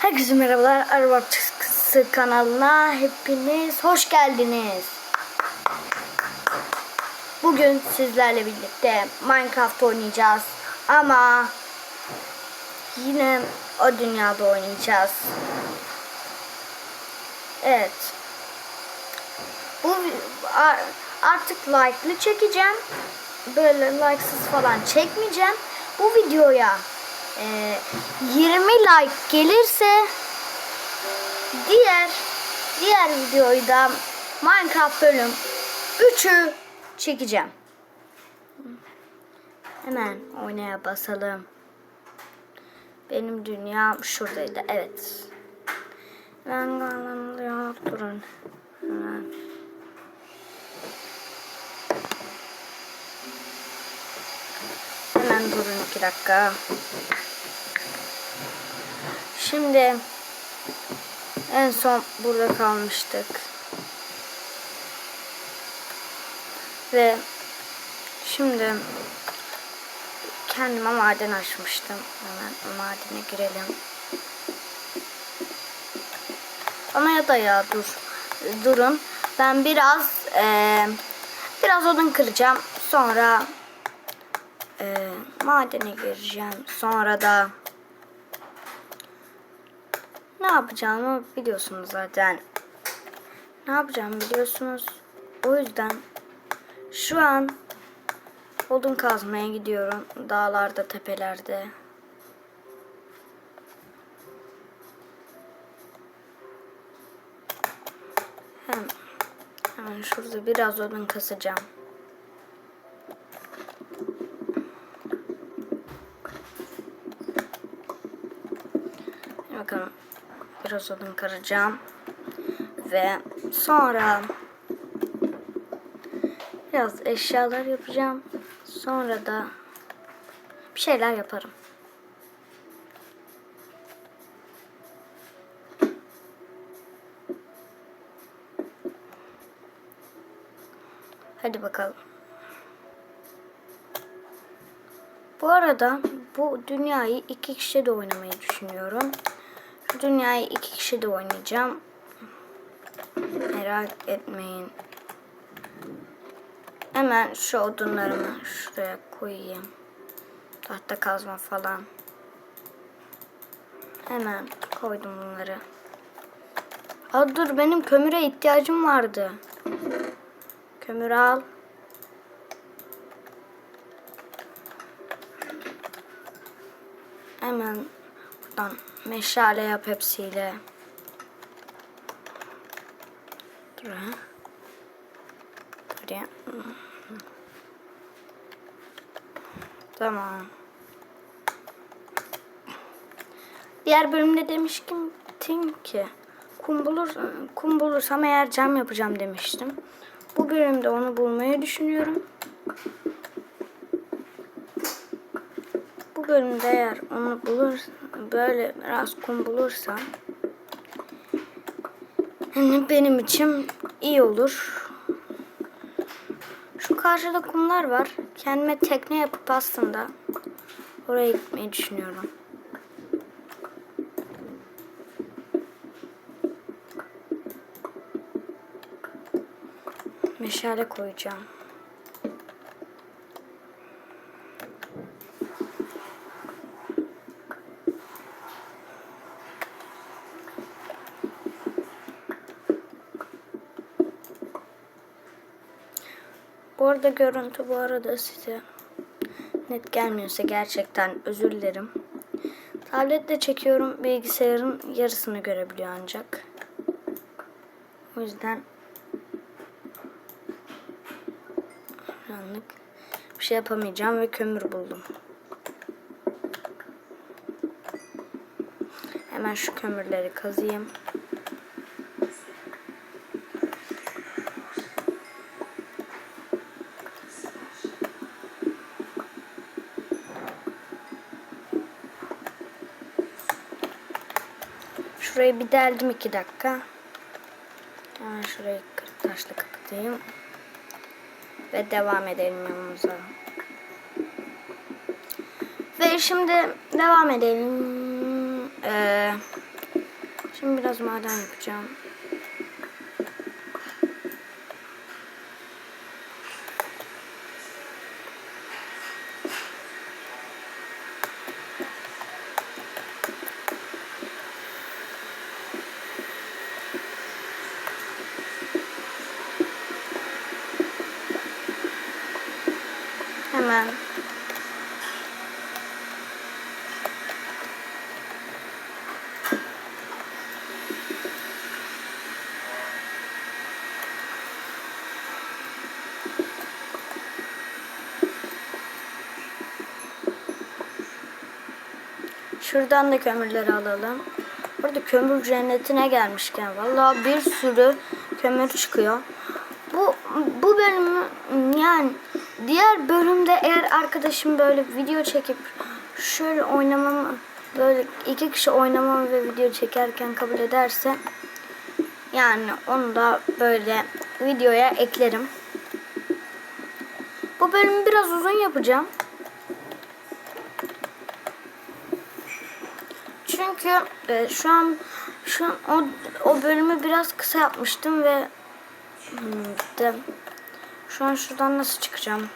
Herkese merhabalar. Araba Tıskısı kanalına hepiniz hoş geldiniz. Bugün sizlerle birlikte Minecraft oynayacağız. Ama yine o dünyada oynayacağız. Evet. Bu artık like'lı çekeceğim. Böyle like'sız falan çekmeyeceğim. Bu videoya e, 20 like gelirse diğer diğer videoyu da Minecraft bölüm 3'ü çekeceğim. Hemen oynaya basalım. Benim dünyam şuradaydı. Evet. Ben galanlıyor. Durun. Hemen. Hemen durun iki dakika. Şimdi en son burada kalmıştık. Ve şimdi kendime maden açmıştım. Hemen madene girelim. Ama ya da ya dur. Durun. Ben biraz eee, biraz odun kıracağım. Sonra eee, madene gireceğim. Sonra da ne yapacağımı biliyorsunuz zaten. Ne yapacağımı biliyorsunuz. O yüzden şu an odun kazmaya gidiyorum. Dağlarda, tepelerde. Hem, hemen şurada biraz odun kasacağım. Bakalım biraz odun kıracağım. Ve sonra biraz eşyalar yapacağım. Sonra da bir şeyler yaparım. Hadi bakalım. Bu arada bu dünyayı iki kişi de oynamayı düşünüyorum. Dünyayı iki kişi de oynayacağım. Merak etmeyin. Hemen şu odunlarımı şuraya koyayım. Tahta kazma falan. Hemen koydum bunları. Aa, dur benim kömüre ihtiyacım vardı. Kömür al. Hemen buradan meşale yap hepsiyle. Dur ha. Buraya. Tamam. Diğer bölümde demiştim ki kum, bulur, kum bulursam eğer cam yapacağım demiştim. Bu bölümde onu bulmayı düşünüyorum. Bu bölümde eğer onu bulur böyle biraz kum bulursam benim için iyi olur. Şu karşıda kumlar var. Kendime tekne yapıp aslında oraya gitmeyi düşünüyorum. Meşale koyacağım. Bu arada görüntü bu arada size net gelmiyorsa gerçekten özür dilerim. Tabletle çekiyorum bilgisayarın yarısını görebiliyor ancak. O yüzden anlık bir şey yapamayacağım ve kömür buldum. Hemen şu kömürleri kazıyım. Şurayı bir deldim iki dakika. Hemen şurayı taşla kapatayım. Ve devam edelim yolumuza. Ve şimdi devam edelim. Ee, Şimdi biraz maden yapacağım. Hemen Şuradan da kömürleri alalım. Burada kömür cennetine gelmişken vallahi bir sürü kömür çıkıyor. Bu bu bölümü yani diğer bölümde eğer arkadaşım böyle video çekip şöyle oynamamı böyle iki kişi oynamamı ve video çekerken kabul ederse yani onu da böyle videoya eklerim. Bu bölümü biraz uzun yapacağım. Çünkü e, şu an şu an o, o bölümü biraz kısa yapmıştım ve hmm, de, şu an şuradan nasıl çıkacağım?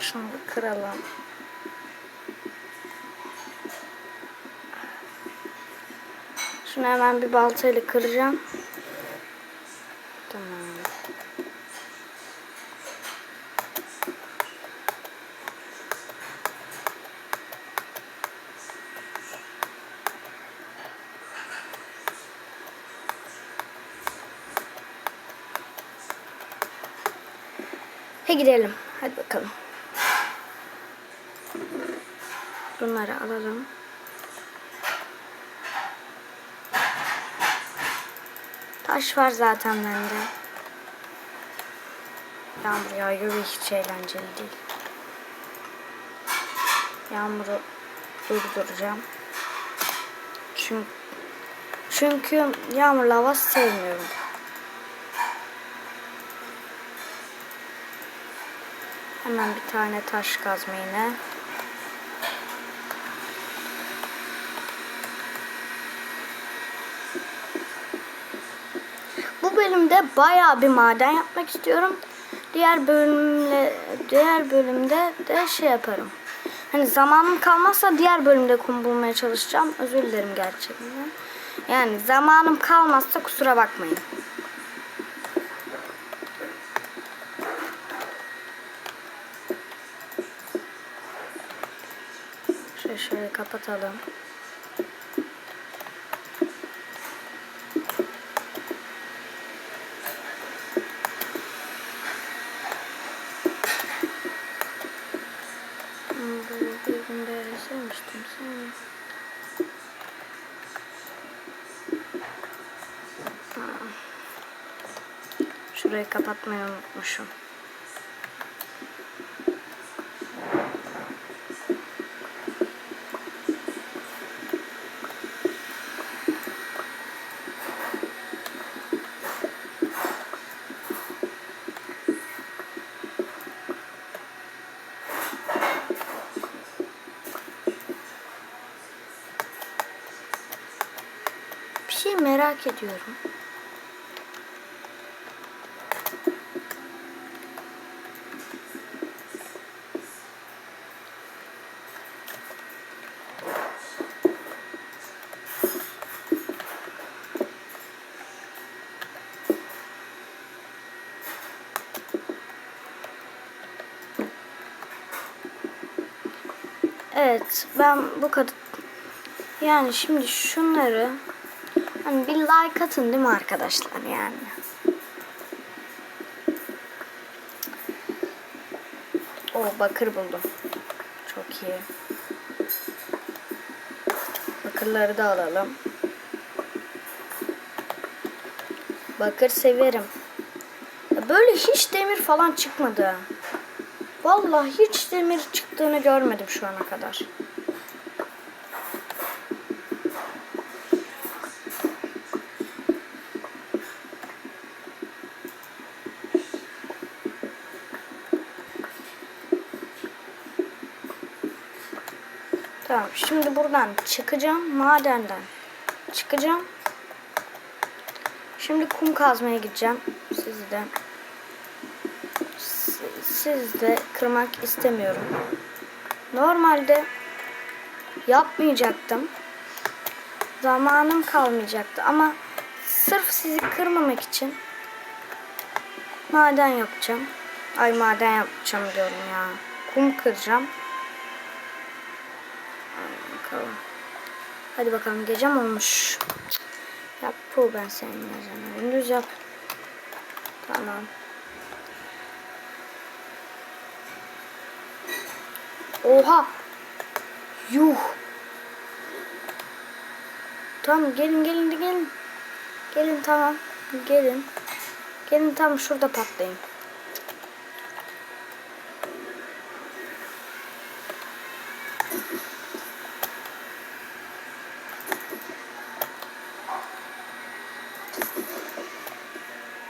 Şunu bir kıralım. Şunu hemen bir baltayla kıracağım. Tamam. He gidelim. Hadi bakalım. Bunları alalım. Taş var zaten bende. Yağmur yağıyor ve hiç eğlenceli değil. Yağmuru durduracağım. Çünkü, çünkü yağmurlu hava sevmiyorum. Hemen bir tane taş kazma yine. Bu bölümde bayağı bir maden yapmak istiyorum. Diğer bölümle diğer bölümde de şey yaparım. Hani zamanım kalmazsa diğer bölümde kum bulmaya çalışacağım. Özür dilerim gerçekten. Yani zamanım kalmazsa kusura bakmayın. Şöyle, şöyle kapatalım. Hmm, Böyle bir günde sevmiştim seni. Ha. Şurayı kapatmayı unutmuşum. Bir şey merak ediyorum. Evet, ben bu kadar yani şimdi şunları hani bir like atın değil mi arkadaşlar yani? O bakır buldum. Çok iyi. Bakırları da alalım. Bakır severim. Böyle hiç demir falan çıkmadı. Vallahi hiç demir çıktığını görmedim şu ana kadar. Tamam şimdi buradan çıkacağım madenden. Çıkacağım. Şimdi kum kazmaya gideceğim sizden siz de kırmak istemiyorum. Normalde yapmayacaktım. Zamanım kalmayacaktı ama sırf sizi kırmamak için maden yapacağım. Ay maden yapacağım diyorum ya. Kum kıracağım. Bakalım. Hadi bakalım gecem olmuş. Yap bu ben senin yazını. Gündüz yap. Tamam. Oha. Yuh. Tamam gelin gelin gelin. Gelin tamam. Gelin. Gelin tam şurada patlayın.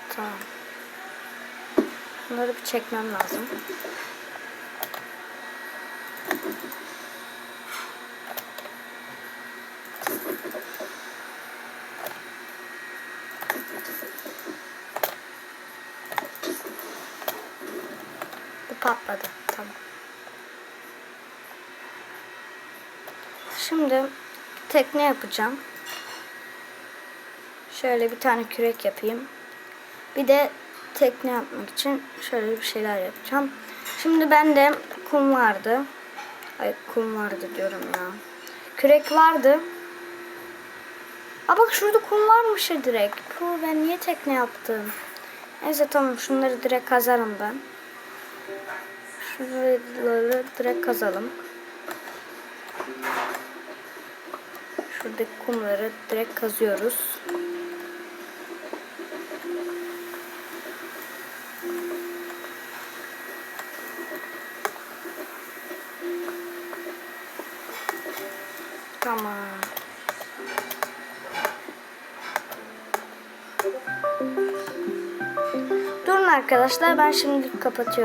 Tamam. Bunları bir çekmem lazım. Bu patladı. Tamam. Şimdi tekne yapacağım. Şöyle bir tane kürek yapayım. Bir de tekne yapmak için şöyle bir şeyler yapacağım. Şimdi bende kum vardı. Ay kum vardı diyorum ya. Kürek vardı. Aa bak şurada kum varmış ya direkt. Puh ben niye tekne yaptım? Neyse tamam şunları direkt kazarım ben. Şunları direkt kazalım. Şuradaki kumları direkt kazıyoruz. Tamam. Durun arkadaşlar ben şimdi kapatıyorum.